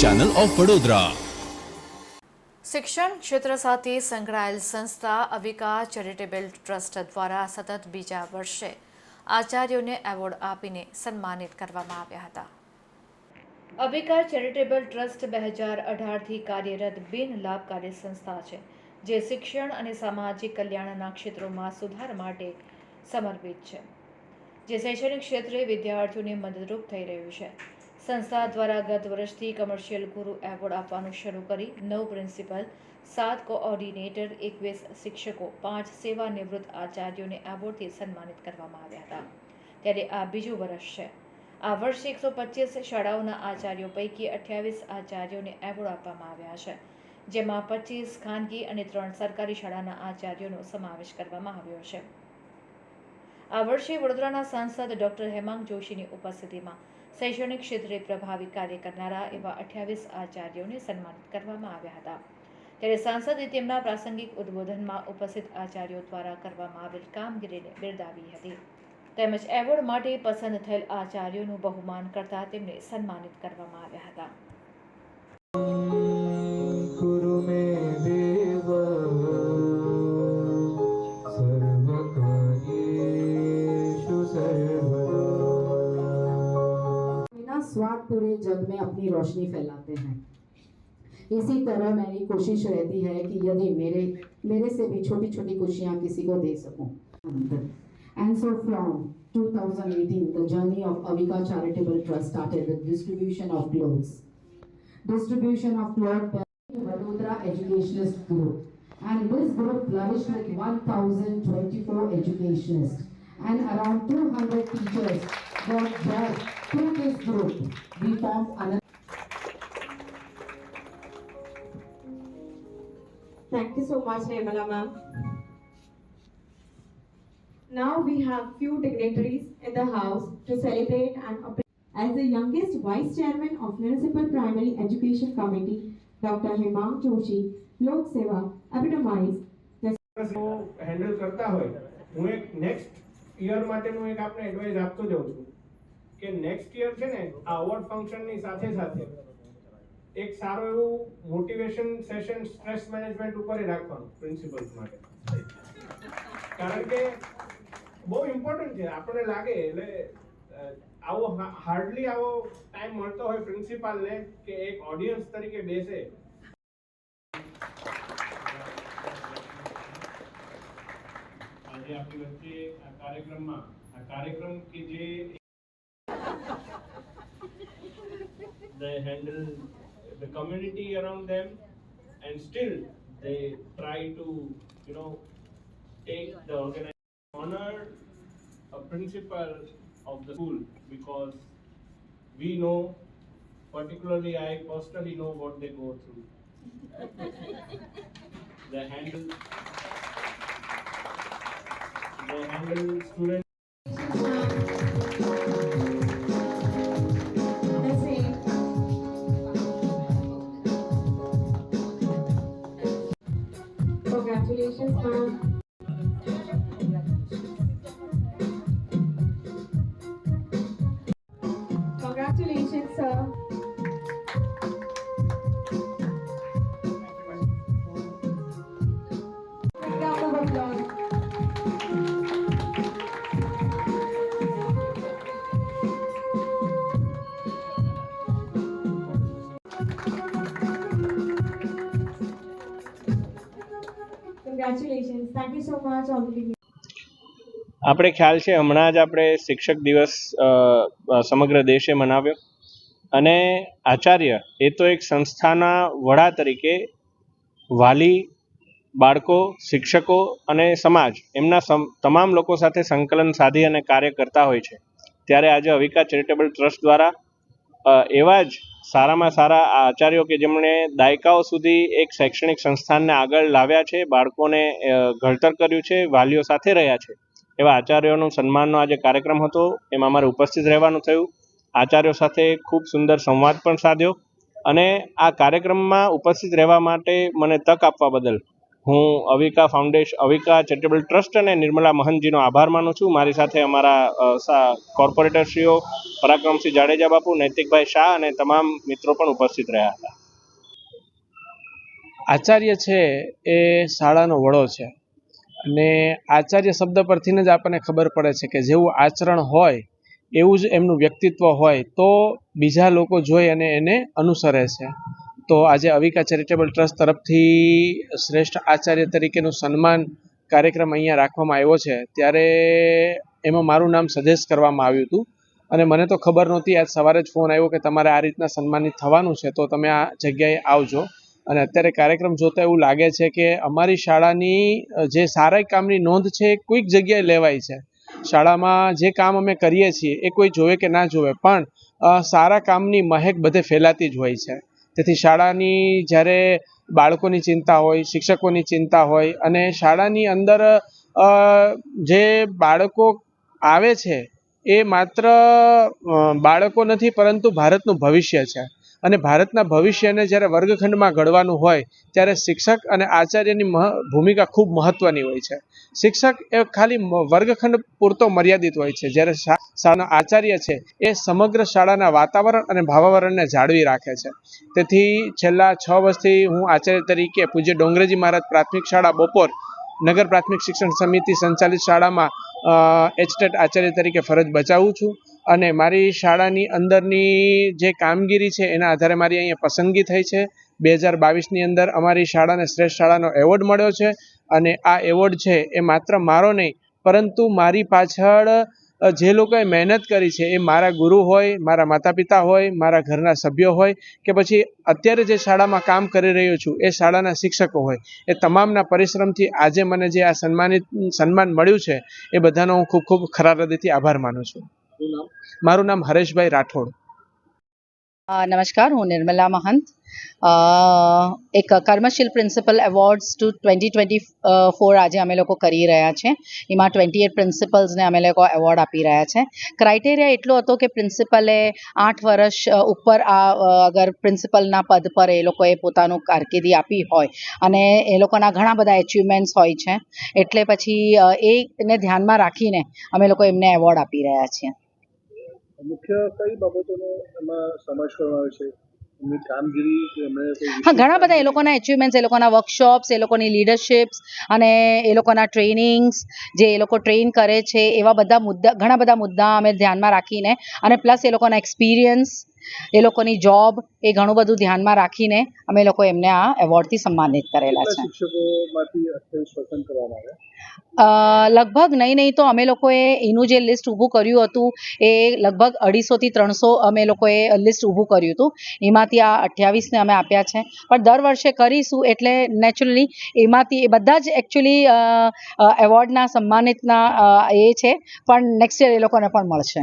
Channel of Vadodara શિક્ષણ ક્ષેત્ર સાથે સંકળાયેલ સંસ્થા અવિકા ચેરિટેબલ ટ્રસ્ટ દ્વારા સતત બીજા વર્ષે આચાર્યોને એવોર્ડ આપીને સન્માનિત કરવામાં આવ્યા હતા. અવિકા ચેરિટેબલ ટ્રસ્ટ બે હજાર અઢારથી કાર્યરત બિન લાભકારી સંસ્થા છે, જે શિક્ષણ અને સામાજિક કલ્યાણના ક્ષેત્રોમાં સુધાર માટે સમર્પિત છે, જે શૈક્ષણિક ક્ષેત્રે વિદ્યાર્થીઓને મદદરૂપ થઈ રહ્યું છે. સંસ્થા દ્વારા ગત વર્ષથી કમર્શિયલ ગુરુ એવોર્ડ આપવાનું શરૂ કરી નવ પ્રિન્સિપલ સાત કોઓર્ડિનેટર એકવીસ શિક્ષકો, પાંચ સેવાનિવૃત્ત આચાર્યોને એવોર્ડથી સન્માનિત કરવામાં આવ્યા હતા. ત્યારે આ બીજું વર્ષ છે. આ વર્ષે એકસો પચીસ શાળાઓના આચાર્યો પૈકી અઠ્યાવીસ આચાર્યોને એવોર્ડ આપવામાં આવ્યા છે. જેમાં પચીસ ખાનગી અને ત્રણ સરકારી શાળાના આચાર્યોનો સમાવેશ કરવામાં આવ્યો છે. આ વર્ષે વડોદરાના સાંસદ ડોક્ટર હેમાંગ જોશીની ઉપસ્થિતિમાં શૈક્ષણિક ક્ષેત્રે પ્રભાવી કાર્ય કરનારા એવા અઠ્યાવીસ આચાર્યોને સન્માનિત કરવામાં આવ્યા હતા. ત્યારે સાંસદે તેમના પ્રાસંગિક ઉદ્બોધનમાં ઉપસ્થિત આચાર્યો દ્વારા કરવામાં આવેલ કામગીરીને બિરદાવી હતી. તેમજ એવોર્ડ માટે પસંદ થયેલ આચાર્યોનું બહુમાન કરતા તેમને સન્માનિત કરવામાં આવ્યા હતા. स्वार्थ पूरे जग में अपनी रोशनी फैलाते हैं इसी तरह मेरी कोशिश रहती है कि यदि मेरे मेरे से भी छोटी छोटी खुशियाँ किसी को दे सकूँ and so from 2018 the journey of Avika Charitable Trust started with distribution of clothes distribution of clothes by Vadodara Educationist Group and this group flourished with 1024 educationists and around 200 teachers got jobs through this group. We formed another Thank you so much, Nirmala ma'am. Now we have few dignitaries in the house to celebrate and appreciate. As the youngest vice chairman of Municipal Primary Education Committee, Dr. Hemang Joshi, Lok Seva epitomized the handle કરતા હોય હું એક next year માટેનું એક આપણે advice આપતો જાઉં છું કે નેક્સ્ટ યર છે ને, આ અવોર્ડ ફંક્શનની સાથે સાથે એક સારું એવું મોટિવેશન સેશન સ્ટ્રેસ મેનેજમેન્ટ ઉપર રાખવાનું પ્રિન્સિપલ્સ માટે. કારણ કે બહુ ઇમ્પોર્ટન્ટ છે, આપણને લાગે એટલે આવો હાર્ડલી આવો ટાઈમ મળતો હોય પ્રિન્સિપાલને કે એક ઓડિયન્સ તરીકે બેસે આજે આપણી વચ્ચે આ કાર્યક્રમમાં આ કાર્યક્રમ કે જે they handle the community around them and still they try to you know take the organization honor a principal of the school because we know particularly I personally know what they go through they handle all students. આપણે ખ્યાલ છે, હમણાં જ આપણે શિક્ષક દિવસ સમગ્ર દેશે મનાવ્યો. અને આચાર્ય એ તો એક સંસ્થાના વડા તરીકે વાલી, બાળકો, શિક્ષકો અને સમાજ એમના તમામ લોકો સાથે સંકલન સાધી અને કાર્ય કરતા હોય છે. ત્યારે આજે અવિકા ચેરિટેબલ ટ્રસ્ટ દ્વારા એવા જ સારામાં સારા આ આચાર્યો કે જેમણે દાયકાઓ સુધી એક શૈક્ષણિક સંસ્થાનને આગળ લાવ્યા છે, બાળકોને ઘડતર કર્યું છે, વાલીઓ સાથે રહ્યા છે. એવા આચાર્યોનું સન્માનનો આજે કાર્યક્રમ હતો. એમાં અમારે ઉપસ્થિત રહેવાનું થયું. આચાર્યો સાથે ખૂબ સુંદર સંવાદ પણ સાધ્યો. અને આ કાર્યક્રમમાં ઉપસ્થિત રહેવા માટે મને તક આપવા બદલ હું Avika foundation Avika charitable trust અને નિર્મલા મહંતજીનો આભાર માનું છું. મારી સાથે અમારા કોર્પોરેટરશ્રીઓ પરાક્રમસિંહ જાડેજા બાપુ, નૈતિકભાઈ શાહ અને તમામ મિત્રો પણ ઉપસ્થિત રહ્યા હતા. આચાર્ય છે એ શાળાનો વડો છે અને આચાર્ય શબ્દ પરથી જ આપણને ખબર પડે છે કે જેવું આચરણ હોય, એવું જ એમનું વ્યક્તિત્વ હોય તો બીજા લોકો જોઈ અને એને અનુસરે છે. તો આજે અવિકા ચેરિટેબલ ટ્રસ્ટ તરફથી શ્રેષ્ઠ આચાર્ય તરીકેનું સન્માન કાર્યક્રમ અહીંયા રાખવામાં આવ્યો છે. ત્યારે એમાં મારું નામ સજેસ્ટ કરવામાં આવ્યું હતું. અને મને તો ખબર નહોતી, આજ સવારે જ ફોન આવ્યો કે તમારે આ રીતના સન્માનિત થવાનું છે. તો તમે આ જગ્યાએ આવજો. અને અત્યારે કાર્યક્રમ જોતા એવું લાગે છે કે અમારી શાળાની જે સારા કામની નોંધ છે એ કોઈક જગ્યાએ લેવાય છે. શાળામાં જે કામ અમે કરીએ છીએ એ કોઈ જોવે કે ના જોવે, પણ સારા કામની મહેક બધે ફેલાતી જ હોય છે. તેથી શાળાની જ્યારે બાળકોની ચિંતા હોય, શિક્ષકોની ચિંતા હોય અને શાળાની અંદર જે બાળકો આવે છે, એ માત્ર બાળકો નથી, પરંતુ ભારતનું ભવિષ્ય છે. અને ભારતના ભવિષ્યને જ્યારે વર્ગખંડમાં ઘડવાનું હોય, ત્યારે શિક્ષક અને આચાર્યની ભૂમિકા ખૂબ મહત્વની હોય છે. શિક્ષક એ ખાલી વર્ગખંડ પૂરતો મર્યાદિત હોય છે. જ્યારે શાળાનો આચાર્ય છે, એ સમગ્ર શાળાના વાતાવરણ અને ભાવાવરણને જાળવી રાખે છે. તેથી છેલ્લા છ વર્ષથી હું આચાર્ય તરીકે પૂજ્ય ડોંગરેજી મહારાજ પ્રાથમિક શાળા બપોર નગર પ્રાથમિક શિક્ષણ સમિતિ સંચાલિત શાળામાં એચટેટ આચાર્ય તરીકે ફરજ બજાવું છું. અને મારી શાળાની અંદરની જે કામગીરી છે, એના આધારે મારી અહીંયા પસંદગી થઈ છે. બે હજાર બાવીસની અંદર અમારી શાળાને શ્રેષ્ઠ શાળાનો એવોર્ડ મળ્યો છે અને આ એવોર્ડ છે એ માત્ર મારો નહીં, પરંતુ મારી પાછળ જે લોકોએ મહેનત કરી છે એ મારા ગુરુ હોય, મારા માતા પિતા હોય, મારા ઘરના સભ્યો હોય કે પછી અત્યારે જે શાળામાં કામ કરી રહ્યો છું એ શાળાના શિક્ષકો હોય, એ તમામના પરિશ્રમથી આજે મને જે આ સન્માનિત, સન્માન મળ્યું છે એ બધાનો હું ખૂબ ખૂબ ખરા હૃદયથી આભાર માનું છું. મારું નામ હરેશભાઈ રાઠોડ. નમસ્કાર, હું નિર્મલા મહંત. એક કર્મશીલ principal awards two twenty twenty four આજે અમે લોકો કરી રહ્યા છે. એમાં ટ્વેન્ટી એટ પ્રિન્સિપલ્સને અમે લોકો એવોર્ડ આપી રહ્યા છે. ક્રાઇટેરિયા એટલો હતો કે પ્રિન્સિપલે આઠ વર્ષ ઉપર આ અગર પ્રિન્સિપલના પદ પર એ લોકોએ પોતાનું કારકિર્દી આપી હોય અને એ લોકોના ઘણા બધા એચિવમેન્ટ્સ હોય છે. એટલે પછી એને ધ્યાનમાં રાખીને અમે લોકો એમને એવોર્ડ આપી રહ્યા છીએ. મુખ્ય કઈ બાબતોનો એમાં સમાવેશ કરવામાં આવે છે? હા, ઘણા બધા એ લોકોના એચિવમેન્ટ્સ એ લોકોના વર્કશોપ્સ એ લોકોની લીડરશિપ્સ અને એ લોકોના ટ્રેનિંગ્સ જે એ લોકો ટ્રેન કરે છે, એવા બધા મુદ્દા, ઘણા બધા મુદ્દા અમે ધ્યાનમાં રાખીને અને પ્લસ એ લોકોના એક્સપિરિયન્સ એ લોકોની જોબ એ ઘણું બધું ધ્યાનમાં રાખીને અમે લોકો એમને આ એવોર્ડથી સન્માનિત કરેલા છે. લગભગ નહીં નહીં તો અમે લોકોએ એનું જે લિસ્ટ ઊભું કર્યું હતું એ લગભગ અઢીસોથી ત્રણસો અમે લોકોએ લિસ્ટ ઊભું કર્યું હતું. એમાંથી આ અઠ્યાવીસને અમે આપ્યા છે. પણ દર વર્ષે કરીશું એટલે નેચરલી એમાંથી એ બધા જ એકચ્યુઅલી એવોર્ડના સન્માનિતના એ છે. પણ નેક્સ્ટ યર એ લોકોને પણ મળશે.